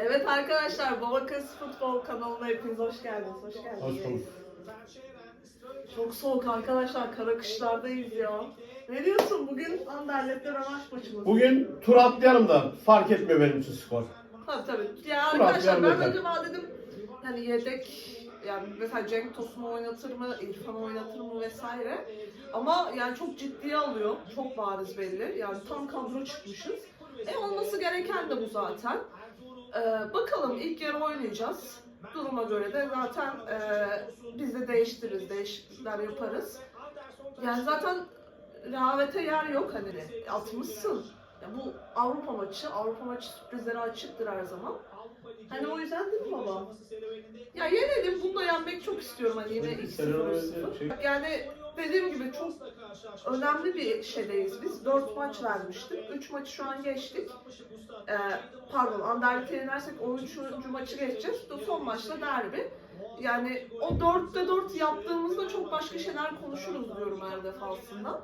Evet arkadaşlar Baba Kız Futbol kanalına hepiniz hoş geldiniz. Hoş geldiniz. Hoş bulduk. Çok soğuk arkadaşlar. Kara kışlardayız ya. Ne diyorsun? Bugün Anderlet'le rövanş maçımız. Bugün tur atlayalım da fark etmiyor benim için skor. Tabii tabii. Ya Murat, arkadaşlar ben yardım et. acaba dedim hani yedek yani mesela Cenk Tosun'u oynatır mı, İrfan'ı oynatır mı vesaire. Ama yani çok ciddiye alıyor. Çok bariz belli. Yani tam kadro çıkmışız. E olması gereken de bu zaten. Ee, bakalım ilk yarı oynayacağız. Duruma göre de zaten e, biz de değiştiririz, değişiklikler yaparız. Yani zaten rehavete yer yok hani atmışsın. Ya bu Avrupa maçı, Avrupa maçı sürprizlere açıktır her zaman. Hani o yüzden değil mi baba? Ya yenelim, bunu da yenmek çok istiyorum hani yine 2-0 Sen öyle 3-0. şey- Yani dediğim gibi çok önemli bir şeydeyiz biz. 4 maç vermiştik. 3 maçı şu an geçtik. Ee, pardon, Anderlet'e yenersek 13. maçı geçeceğiz. Son maçta derbi. Yani o 4'te 4 yaptığımızda çok başka şeyler konuşuruz diyorum her defasında.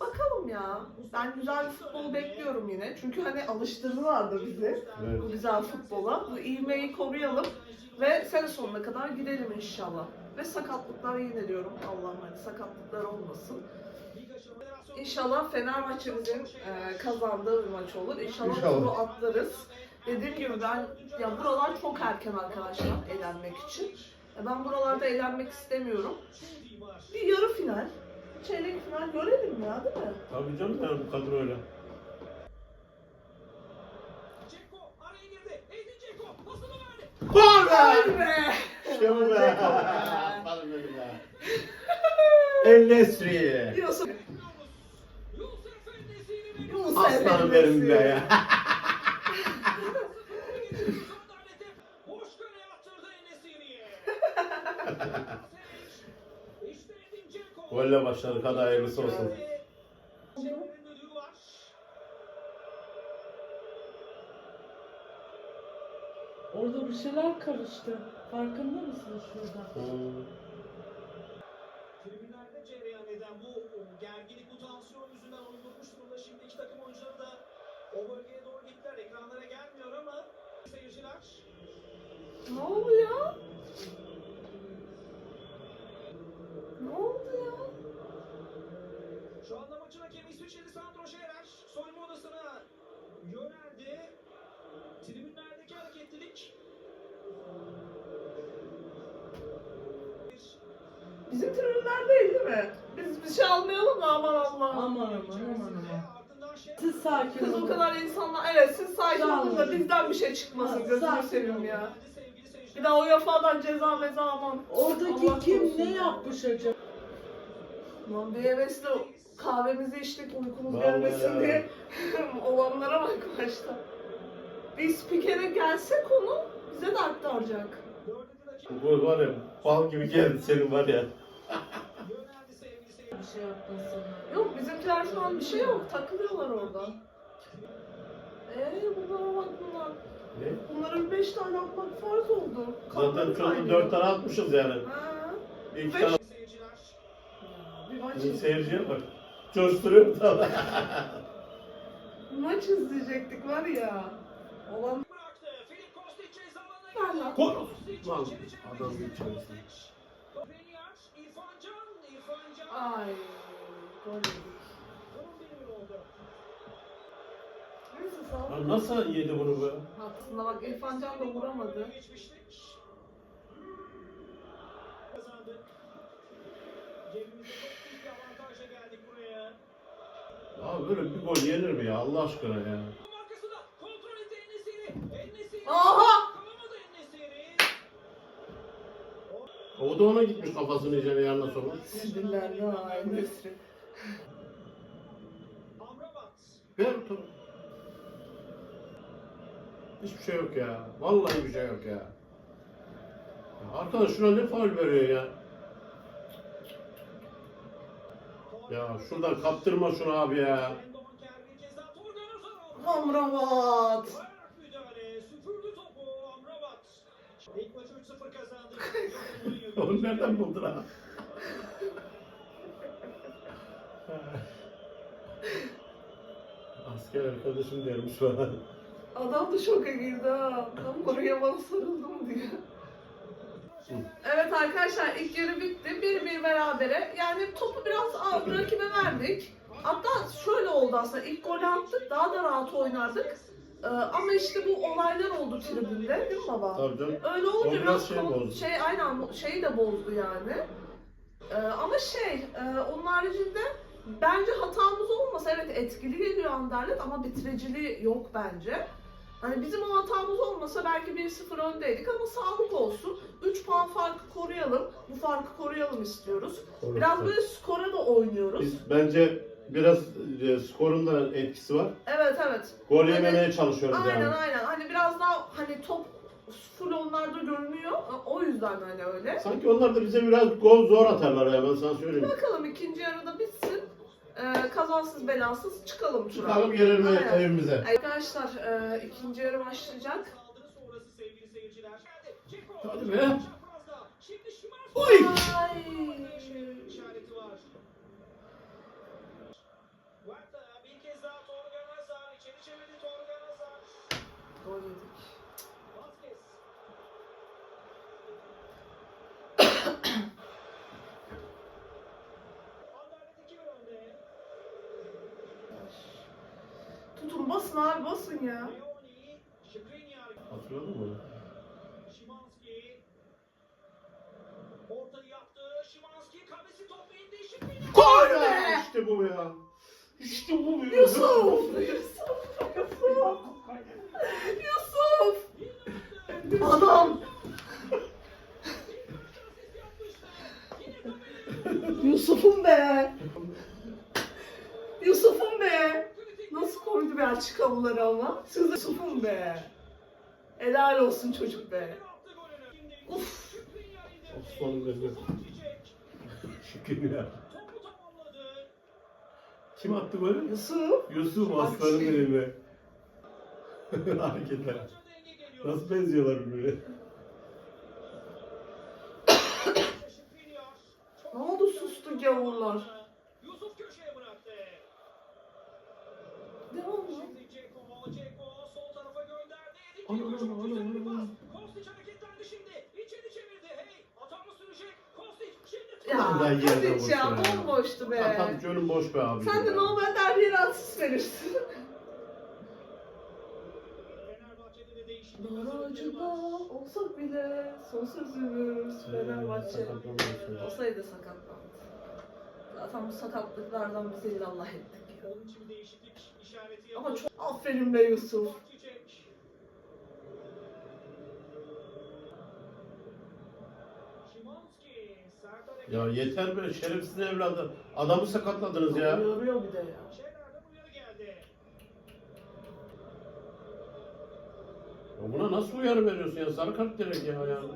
Bakalım ya. Ben güzel bir futbol bekliyorum yine. Çünkü hani alıştırdılar da bizi Evet. bu güzel futbola. Bu ivmeyi koruyalım ve sene sonuna kadar gidelim inşallah. Ve sakatlıklar yine diyorum Allah'ım hani sakatlıklar olmasın. İnşallah Fenerbahçe bizim e, kazandığı bir maç olur. İnşallah, İnşallah. turu atlarız. Dediğim gibi ben ya buralar çok erken arkadaşlar eğlenmek için. Ya ben buralarda eğlenmek istemiyorum. Bir yarı final, çeyrek final görelim ya değil mi? Tabii canım yani bu kadro öyle. Ceko araya girdi. Edin Ceko pasını verdi. Gol be! be! İşte bu be! Ceko be! Aferin benim be. El Nesri. Diyorsun. Aslanım benim be ya. Golle başladık hadi hayırlısı olsun. Orada bir şeyler karıştı. Farkında mısınız şurada? O bölgeye doğru gittiler. Ekranlara gelmiyor ama seyirciler Ne oldu ya? Ne oldu ya? Şu anda maçın hakemi İsviçreli Sandro Scherer soyunma odasına yöneldi. Tribünlerdeki hareketlilik Bizim tribünler değil değil mi? Biz bir şey almayalım da aman Allah. Aman aman aman Siz sakin Kız o kadar insanlar, evet siz sakin olun da bizden bir şey çıkmasın Ha, gözünü sakin seveyim olun. ya. Bir daha UEFA'dan ceza meza aman. Oradaki Allah kim korusun ne ya. yapmış acaba? Lan bir hevesle kahvemizi içtik uykumuz Vallahi gelmesin ya. diye olanlara bak başta. Bir spikere gelse konu bize de aktaracak. Bu gol var ya bal gibi geldi senin var ya. Şey yapmasın. Yok bizimkiler şu an bir şey yok takılıyorlar orada. Eee bunlara bak bunlar. Ne? Bunların 5 tane atmak farz oldu. Zaten şu anda. 4 tane atmışız yani. Ha. İki Beş- tane Seyirciler Bir maç, seyirciye bak. Coşturuyor da. maç izleyecektik var ya. Olan girdi. Gol! Lan, adam geçiyor. Ay gol yedik. Durum 1-1 oldu. Neyse sağ ol. Lan nasıl yedi bunu be? Aslında bak İrfan Can da vuramadı. Geçmiştik. Kazandık. Cebimizde çok büyük bir avantajla geldik buraya. Ya böyle bir gol yenir mi ya Allah aşkına ya? Aha! O da ona gitmiş kafasını içeri yanına sonra. Sinirlendi ha Nesri. Amrabat. Ver topu. Hiçbir şey yok ya. Vallahi bir şey yok ya. ya arkadaş şuna ne faul veriyor ya? Ya şuradan kaptırma şunu abi ya. Amrabat. Ayak müdahale. Süpürdü topu Amrabat. İlk maçı 3-0 kazandı. Onu nereden buldun ha? Asker arkadaşım dermiş bana. Adam da şoka girdi ha. Tamam. niye bana sarıldın diye. Evet arkadaşlar ilk yarı bitti. 1-1 berabere. Yani topu biraz al- rakibe verdik. Hatta şöyle oldu aslında. İlk golü attık. Daha da rahat oynardık. Ee, ama işte bu olaylar oldu tribünde. Değil mi baba? Tabii canım. Öyle olunca biraz biraz şey bozdu. şey aynen şeyi de bozdu yani. Ee, ama şey e, onun haricinde bence hatamız olmasa evet etkili geliyor Anderlet ama bitiriciliği yok bence. Hani bizim o hatamız olmasa belki 1-0 öndeydik ama sağlık olsun. 3 puan farkı koruyalım. Bu farkı koruyalım istiyoruz. Biraz böyle skora da oynuyoruz. Biz bence biraz e, skorun da etkisi var. Evet evet. Gol Hani- yememeye çalışıyoruz Aynen yani. aynen. Hani biraz daha hani top full onlarda görünüyor. O yüzden hani öyle. Sanki onlar da bize biraz gol zor atarlar ya ben sana söyleyeyim. Bakalım ikinci yarıda bitsin. Ee, kazansız belasız çıkalım tura. Çıkalım gelelim Aynen. evimize. Arkadaşlar e, ikinci yarı başlayacak. Hadi be. Oy! Ay. Tutun basın abi basın ya. Hatırladın mı? Gol be! İşte bu ya. İşte bu ya. Yusuf! Yusuf! Yusuf! Yusuf! Adam! Yusuf'um be! Yusuf'um be açık havluları ama? Siz Yusuf'um be! Helal olsun çocuk be! Uf! Osman'ın gözü. Şükür ya. Kim attı golü? Yusuf! Yusuf Aslan'ın elime. Hareketler. Nasıl benziyorlar birbirine? Ne oldu sustu gavurlar? Ya Ben yerden Tadic ya boş ya. bomboştu be. Atam önüm boş be abi. Sen de normalde her yere asist verirsin. Fenerbahçe'de de değişiklik Dar hazırlıkları acıda var. olsak bile son sözümüz Fenerbahçe. Olsaydı sakatlandı. Zaten bu sakatlıklardan biz illallah ettik. Onun için bir değişiklik işareti Ama çok aferin be Yusuf. Ya yeter be şerefsiz evladı. Adamı sakatladınız ya. Yoruyor bir de ya. Ya. Buna nasıl uyarı veriyorsun ya? Sarı kart direkt ya yani.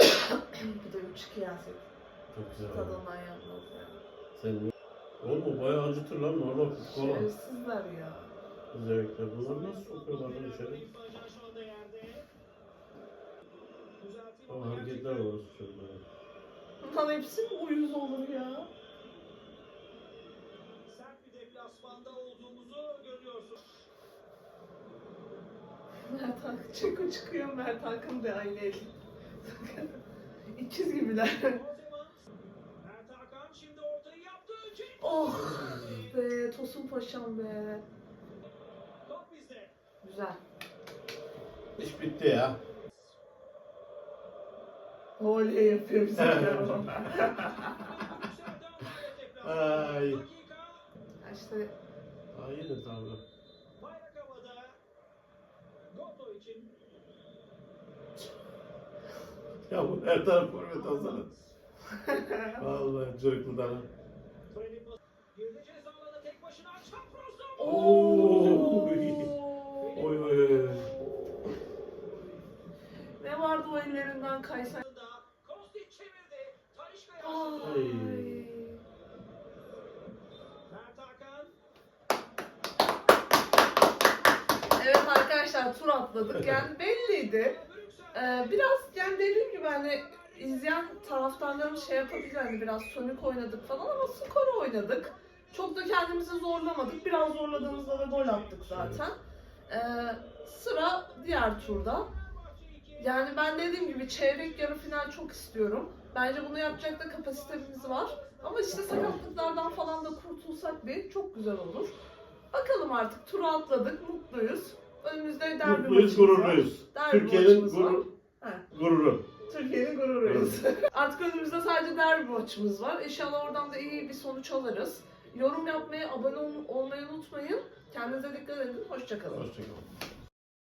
Bir de 3-2 yensek. Çok güzel. Tadından yanmaz ya. Sen Oğlum bu bayağı acıtır lan normal olan. Şerefsizler ya. Özellikle bunlar nasıl sokuyorlar lan içeri? O ama hareketler var çocuklar. Bundan hepsi mi uyuz olur ya? Sert bir deplasmanda olduğumuzu görüyorsun. Mert Hakan Çeko çıkıyor Mert Hakan da aynı İkiz gibiler. Mert Hakan şimdi ortayı yaptı. Oh be Tosun Paşam be. Güzel. İş bitti ya. Oley yapıyor Antalya Ay. işte yine tabi. Bayrak havada. Goto için. Ya bu her taraf forvet alsana. Vallahi pas. Girdi ceza alanı tek başına. Çaprazdan. Oo. Talişka Ay. Evet arkadaşlar tur atladık. Yani belliydi. Ee, biraz yani dediğim gibi hani izleyen taraftarlarımız şey yapabilir hani biraz sönük oynadık falan ama skor oynadık. Çok da kendimizi zorlamadık. Biraz zorladığımızda da gol attık zaten. Ee, sıra diğer turda. Yani ben dediğim gibi çeyrek yarı final çok istiyorum. Bence bunu yapacak da kapasitemiz var. Ama işte sakatlıklardan falan da kurtulsak bir çok güzel olur. Bakalım artık turu atladık, mutluyuz. Önümüzde derbi Mutluyuz, maçımız var. gururluyuz. Derbi Türkiye'nin maçımız var. gurur, He. gururu. Türkiye'nin gururuyuz. Artık önümüzde sadece derbi maçımız var. İnşallah oradan da iyi bir sonuç alırız. Yorum yapmayı, abone ol- olmayı unutmayın. Kendinize dikkat edin. Hoşçakalın. Hoşçakalın.